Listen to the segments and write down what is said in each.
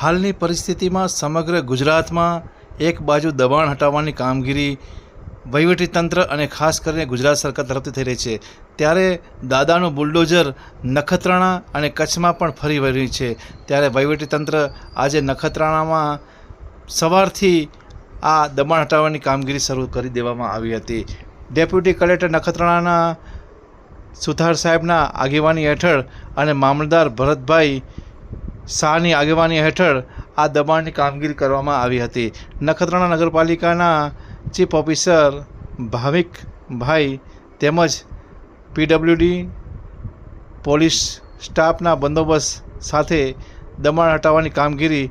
હાલની પરિસ્થિતિમાં સમગ્ર ગુજરાતમાં એક બાજુ દબાણ હટાવવાની કામગીરી વહીવટીતંત્ર અને ખાસ કરીને ગુજરાત સરકાર તરફથી થઈ રહી છે. ત્યારે દાદાનું બુલડોઝર નખત્રાણા અને કચ્છમાં પણ ફરી વળ્યું છે. ત્યારે વહીવટીતંત્ર આજે નખત્રાણામાં સવારથી આ દબાણ હટાવવાની કામગીરી શરૂ કરી દેવામાં આવી હતી. ડેપ્યુટી કલેક્ટર નખત્રાણાના સુથાર સાહેબના આગેવાની હેઠળ અને મામલદાર ભરતભાઈ શાહની આગેવાની હેઠળ આ દબાણની કામગીરી કરવામાં આવી હતી. નખત્રાણા નગરપાલિકાના ચીફ ઓફિસર ભાવિકભાઈ તેમજ પીડબ્લ્યુડી પોલીસ સ્ટાફના બંદોબસ્ત સાથે દબાણ હટાવવાની કામગીરી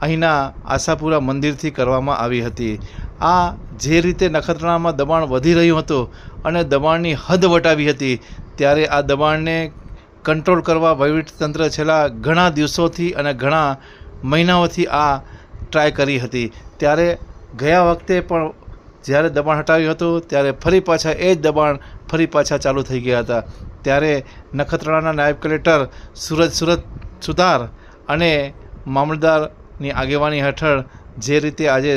અહીંના આશાપુરા મંદિરથી કરવામાં આવી હતી. આ જે રીતે નખત્રાણામાં દબાણ વધી રહ્યું હતું અને દબાણની હદ વટાવી હતી, ત્યારે આ દબાણને કંટ્રોલ કરવા વહીવટીતંત્ર છેલ્લા ઘણા દિવસોથી અને ઘણા મહિનાઓથી આ ટ્રાય કરી હતી. ત્યારે ગયા વખતે પણ જ્યારે દબાણ હટાવ્યું હતું, ત્યારે ફરી પાછા એ જ દબાણ ફરી પાછા ચાલુ થઈ ગયા હતા. ત્યારે નખત્રાણાના નાયબ કલેક્ટર સુરત સુરત સુધાર અને મામલદારની આગેવાની હેઠળ જે રીતે આજે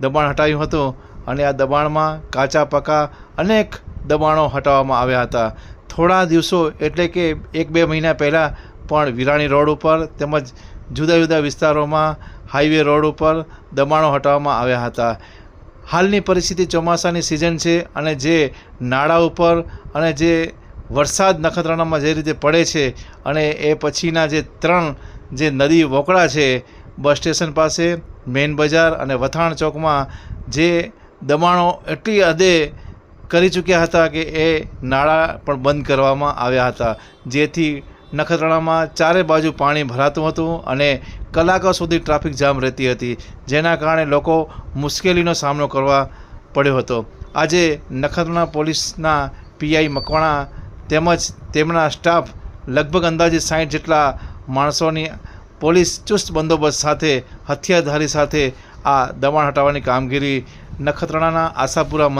દબાણ હટાવ્યું હતું અને આ દબાણમાં કાચા, પાકા અનેક દબાણો હટાવવામાં આવ્યા હતા. થોડા દિવસો એટલે કે એક બે મહિના પહેલાં પણ વિરાણી રોડ ઉપર તેમજ જુદા જુદા વિસ્તારોમાં હાઈવે રોડ ઉપર દબાણો હટાવવામાં આવ્યા હતા. હાલની પરિસ્થિતિ ચોમાસાની સિઝન છે અને જે નાળા ઉપર અને જે વરસાદ નખત્રાણામાં જે રીતે પડે છે અને એ પછીના જે ત્રણ જે નદી વોકળા છે, બસ સ્ટેશન પાસે મેઇન બજાર અને વથાણ ચોકમાં જે દબાણો એટલી હદે કરી ચૂક્યા હતા કે એ નાળા પણ બંધ કરવામાં આવ્યા હતા. જેથી નખત્રાણામાં ચારે બાજુ પાણી ભરાતું હતું અને કલાકો સુધી ટ્રાફિક જામ રહેતી હતી, જેના કારણે લોકો મુશ્કેલીનો સામનો કરવા પડ્યો હતો. આજે નખત્રાણા પોલીસના પીઆઈ મકવાણા તેમજ તેમના સ્ટાફ લગભગ અંદાજે સાઠ જેટલા માણસોની પોલીસ ચુસ્ત બંદોબસ્ત સાથે, હથિયારધારી સાથે આ દબાણ હટાવવાની કામગીરી નખત્રાણાના આશાપુરા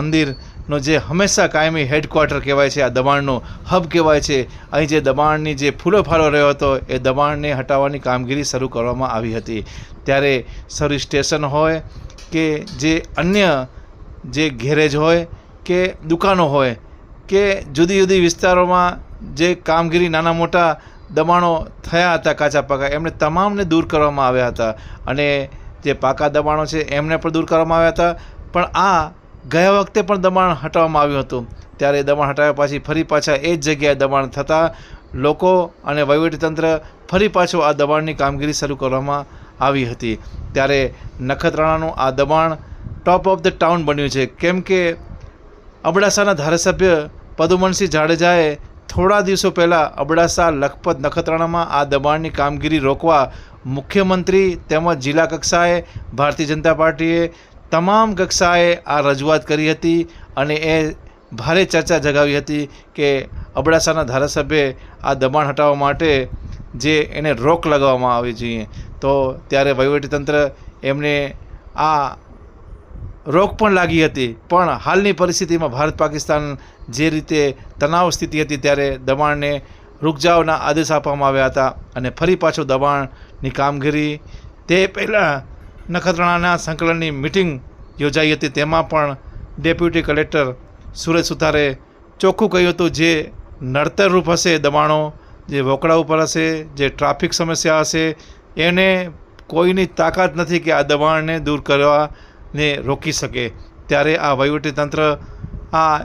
મંદિરનો જે હંમેશા કાયમી હેડક્વાર્ટર કહેવાય છે, આ દબાણનો હબ કહેવાય છે, અહીં જે દબાણની જે ફૂલો ફાળો રહ્યો હતો, એ દબાણને હટાવવાની કામગીરી શરૂ કરવામાં આવી હતી. ત્યારે સર્વિસ સ્ટેશન હોય કે જે અન્ય જે ગેરેજ હોય કે દુકાનો હોય કે જુદી જુદી વિસ્તારોમાં જે કામગીરી નાના મોટા દબાણો થયા હતા કાચા પાકા, એમને તમામને દૂર કરવામાં આવ્યા હતા. અને જે પાકા દબાણો છે, એમને પણ દૂર કરવામાં આવ્યા હતા. પણ આ ગયા વખતે પણ દબાણ હટાવવામાં આવ્યું હતું. ત્યારે દબાણ હટાવ્યા પછી ફરી પાછા એ જ જગ્યાએ દબાણ થતાં લોકો અને વહીવટીતંત્ર ફરી પાછું આ દબાણની કામગીરી શરૂ કરવામાં આવી હતી. ત્યારે નખત્રાણાનું આ દબાણ ટોપ ઓફ ધ ટાઉન બન્યું છે. કેમ કે અબડાસાના ધારાસભ્ય પદુમનસિંહ જાડેજાએ થોડા દિવસો પહેલાં અબડાસા, લખપત, નખત્રાણામાં આ દબાણની કામગીરી રોકવા મુખ્યમંત્રી તેમજ જિલ્લા કક્ષાએ ભારતીય જનતા પાર્ટીએ તમામ કક્ષાએ આ રજૂઆત કરી હતી અને એ ભારે ચર્ચા જગાવી હતી કે અબડાસાના ધારાસભ્યે આ દબાણ હટાવવા માટે જે એને રોક લગાવવામાં આવી જોઈએ. તો ત્યારે વહીવટીતંત્ર એમને આ રોક પણ લાગી હતી. પણ હાલની પરિસ્થિતિમાં ભારત પાકિસ્તાન જે રીતે તણાવ સ્થિતિ હતી ત્યારે દબાણને રૂકજાવના આદેશ આપવામાં આવ્યા હતા અને ફરી પાછું દબાણની કામગીરી તે પહેલાં નખત્રાણાના સંકલનની મિટિંગ યોજાઈ હતી. તેમાં પણ ડેપ્યુટી કલેક્ટર સુરજ સુથારે ચોખ્ખું કહ્યું હતું જે નડતરરૂપ હશે, દબાણો જે વોકડા ઉપર હશે, જે ટ્રાફિક સમસ્યા હશે, એને કોઈની તાકાત નથી કે આ દબાણને દૂર કરવાને રોકી શકે. ત્યારે આ વહીવટીતંત્ર આ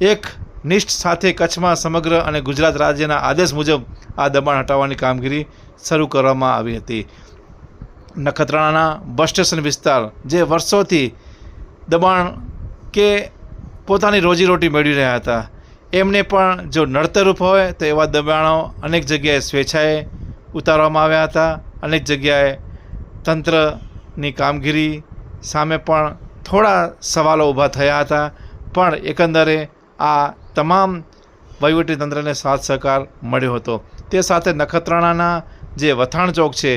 એક નિષ્ઠ સાથે કચ્છમાં સમગ્ર અને ગુજરાત રાજ્યના આદેશ મુજબ આ દબાણ હટાવવાની કામગીરી શરૂ કરવામાં આવી હતી. નખત્રાણાના બસ સ્ટેશન વિસ્તાર, જે વર્ષોથી દબાણ કે પોતાની રોજીરોટી મેળવી રહ્યા હતા. એમને પણ જો નડતરૂપ હોય, તો એવા દબાણો અનેક જગ્યાએ સ્વેચ્છાએ ઉતારવામાં આવ્યા હતા. અનેક જગ્યાએ તંત્રની કામગીરી સામે પણ થોડા સવાલો ઊભા થયા હતા. પણ એકંદરે આ તમામ વહીવટીતંત્રને સાથ સહકાર મળ્યો હતો. તે સાથે નખત્રાણાના જે વથાણ ચોક છે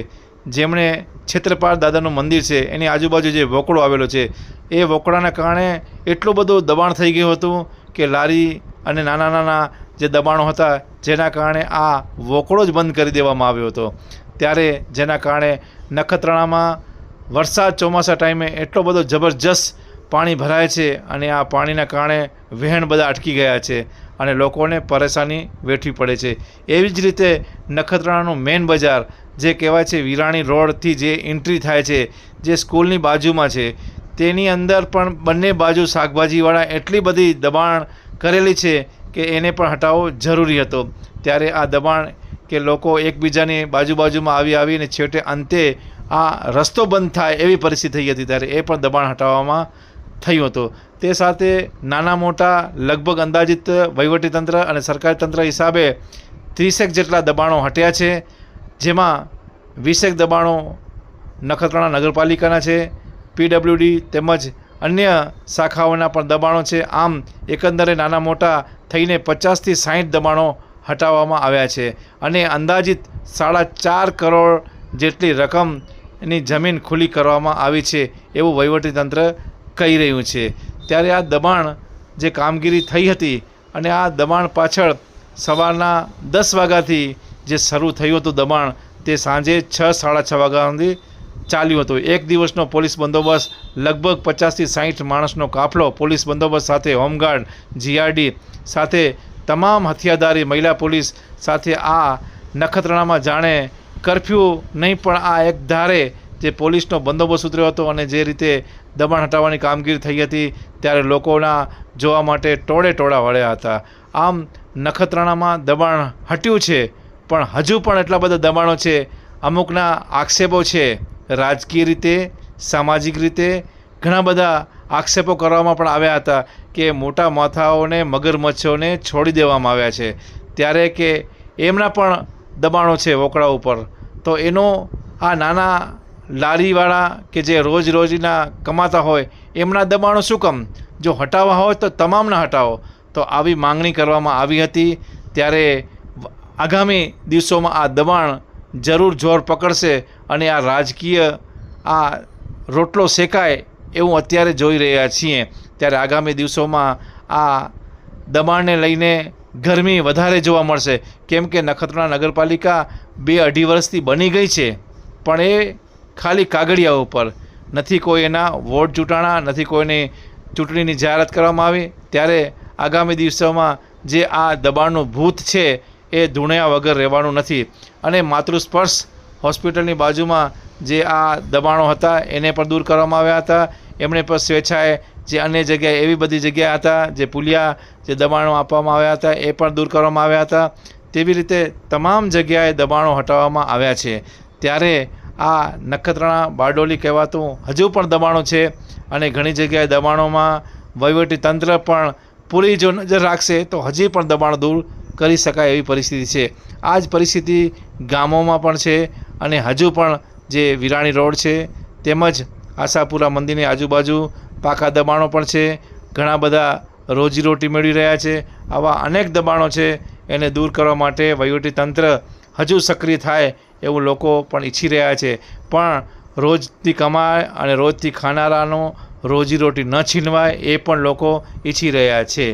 જેમણે છેત્રપાળ દાદાનું મંદિર છે, એની આજુબાજુ જે વોકળો આવેલો છે, એ વોકળાના કારણે એટલું બધું દબાણ થઈ ગયું હતું કે લારી અને નાના નાના જે દબાણો હતા, જેના કારણે આ વોકળો જ બંધ કરી દેવામાં આવ્યો હતો. ત્યારે જેના કારણે નખત્રાણામાં વરસાદ ચોમાસા ટાઈમે એટલો બધો જબરજસ્ત પાણી ભરાય છે અને આ પાણીના કારણે વહેણ બધા અટકી ગયા છે અને લોકોને પરેશાની વેઠવી પડે છે. એવી જ રીતે નખત્રાણાનું મેઇન બજાર જે કહેવાય છે વિરાણી રોડથી જે એન્ટ્રી થાય છે, જે સ્કૂલની બાજુમાં છે, તેની અંદર પણ બંને બાજુ શાકભાજીવાળા એટલી બધી દબાણ કરેલી છે કે એને પણ હટાવવો જરૂરી હતો. ત્યારે આ દબાણ કે લોકો એકબીજાની બાજુ બાજુમાં આવી આવીને છેવટે અંતે આ રસ્તો બંધ થાય એવી પરિસ્થિતિ થઈ હતી ત્યારે એ પણ દબાણ હટાવવામાં થયું હતું. તે સાથે નાના મોટા લગભગ અંદાજિત વહીવટીતંત્ર અને સરકારી તંત્ર હિસાબે ત્રીસેક જેટલા દબાણો હટ્યા છે. જેમાં વિશેક દબાણો નખત્રાણા નગરપાલિકાના છે, પીડબ્લ્યુડી તેમજ અન્ય શાખાઓના પણ દબાણો છે. આમ, એકંદરે નાના મોટા થઈને પચાસથી સાહીઠ દબાણો હટાવવામાં આવ્યા છે અને અંદાજિત સાડા ચાર કરોડ જેટલી રકમની જમીન ખુલ્લી કરવામાં આવી છે એવું વહીવટીતંત્ર કહી રહ્યું છે. ત્યારે આ દબાણ જે કામગીરી થઈ હતી અને આ દબાણ પાછળ સવારના દસ વાગ્યાથી જે શરૂ થયું હતું દબાણ, તે સાંજે છ, સાડા છ વાગ્યા સુધી ચાલ્યું હતું. એક દિવસનો પોલીસ બંદોબસ્ત, લગભગ પચાસથી સાહીઠ માણસનો કાફલો પોલીસ બંદોબસ્ત સાથે, હોમગાર્ડ, જીઆરડી સાથે, તમામ હથિયારધારી મહિલા પોલીસ સાથે આ નખત્રાણામાં જાણે કરફ્યુ નહીં, પણ આ એક ધારે જે પોલીસનો બંદોબસ્ત ઉતર્યો હતો અને જે રીતે દબાણ હટાવવાની કામગીરી થઈ હતી, ત્યારે લોકોના જોવા માટે ટોળે ટોળા વળ્યા હતા. આમ નખત્રાણામાં દબાણ હટ્યું છે પણ હજુ પણ એટલા બધા દબાણો છે. અમુકના આક્ષેપો છે રાજકીય રીતે, સામાજિક રીતે. ઘણા બધા આક્ષેપો કરવામાં પણ આવ્યા હતા કે મોટા માથાઓને, મગરમચ્છોને છોડી દેવામાં આવ્યા છે. ત્યારે કે એમના પણ દબાણો છે વોકળા ઉપર. તો એનો આ નાના લારીવાળા કે જે રોજ રોજના કમાતા હોય, એમના દબાણો શું કમ? જો હટાવવા હોય તો તમામના હટાવો. તો આવી માંગણી કરવામાં આવી હતી. ત્યારે આગામી દિવસોમાં આ દબાણ જરૂર જોર પકડશે અને આ રાજકીય આ રોટલો શેકાય એવું અત્યારે જોઈ રહ્યા છીએ. ત્યારે આગામી દિવસોમાં આ દબાણને લઈને ગરમી વધારે જોવા મળશે. કેમ કે નખત્રાણા નગરપાલિકા બે અઢી વર્ષથી બની ગઈ છે, પણ એ ખાલી કાગળિયા ઉપર. નથી કોઈ એના વોટ ચૂંટાણા, નથી કોઈની ચૂંટણીની જાહેરાત કરવામાં આવી. ત્યારે આગામી દિવસોમાં જે આ દબાણનું ભૂત છે એ ધૂણ્યા વગર રહેવાનું નથી. અને માતૃસ્પર્શ હોસ્પિટલની બાજુમાં જે આ દબાણો હતા, એને પણ દૂર કરવામાં આવ્યા હતા. એમણે પણ સ્વેચ્છાએ જે અન્ય જગ્યાએ એવી બધી જગ્યા હતા, જે પુલિયા જે દબાણો આપવામાં આવ્યા હતા, એ પણ દૂર કરવામાં આવ્યા હતા. તેવી રીતે તમામ જગ્યાએ દબાણો હટાવવામાં આવ્યા છે. ત્યારે આ નખત્રાણા બારડોલી કહેવાતું હજુ પણ દબાણો છે અને ઘણી જગ્યાએ દબાણોમાં વહીવટી તંત્ર પણ પૂરી જો નજર રાખશે તો હજી પણ દબાણ દૂર કરી શકાય એવી પરિસ્થિતિ છે. આ જ પરિસ્થિતિ ગામોમાં પણ છે અને હજુ પણ જે વિરાણી રોડ છે તેમજ આશાપુરા મંદિરની આજુબાજુ પાકા દબાણો પણ છે. ઘણા બધા રોજીરોટી મેળવી રહ્યા છે. આવા અનેક દબાણો છે એને દૂર કરવા માટે વહીવટી તંત્ર હજુ સક્રિય થાય એવું લોકો પણ ઈચ્છી રહ્યા છે. પણ રોજથી કમાય અને રોજથી ખાનારાનો રોજીરોટી ન છીનવાય એ પણ લોકો ઈચ્છી રહ્યા છે.